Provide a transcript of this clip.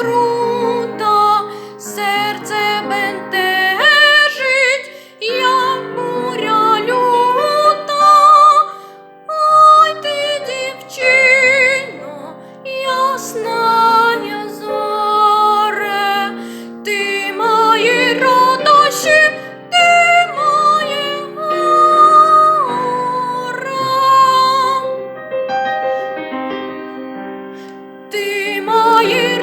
скрута, серце бентежить, як буря люта, ой ти, дівчино, ясна зоре, ти мої родощі, ти мої гора. Ти мої